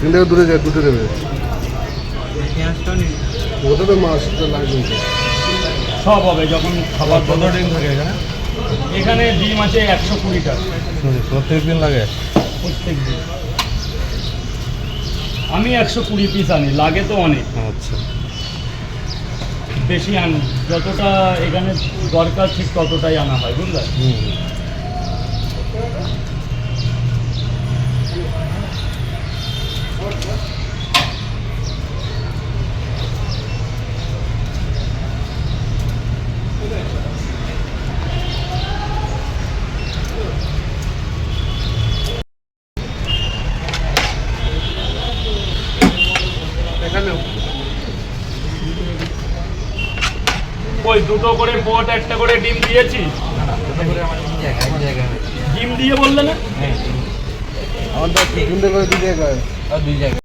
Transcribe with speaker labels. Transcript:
Speaker 1: তিনটে দূরে যায় দুটো দেবে ওটা তো মাছটা লাগবে
Speaker 2: সব হবে যখন খাবার
Speaker 3: কত ডিম থাকে এখানে
Speaker 2: এখানে ডিম আছে একশো কুড়ি টাকা
Speaker 3: প্রত্যেক দিন লাগে?
Speaker 2: প্রত্যেক দিন। আমি একশো কুড়ি পিস আনি লাগে তো অনেক।
Speaker 3: আচ্ছা।
Speaker 2: বেশি আনি যতটা এখানে দরকার ঠিক ততটাই আনা হয় বুঝলে?
Speaker 3: হুম
Speaker 2: ওই দুটো করে পট একটা করে ডিম দিয়েছি। ডিম দিয়ে বললে না?
Speaker 1: আমাদের দুই জায়গায়।
Speaker 3: দুই জায়গায়।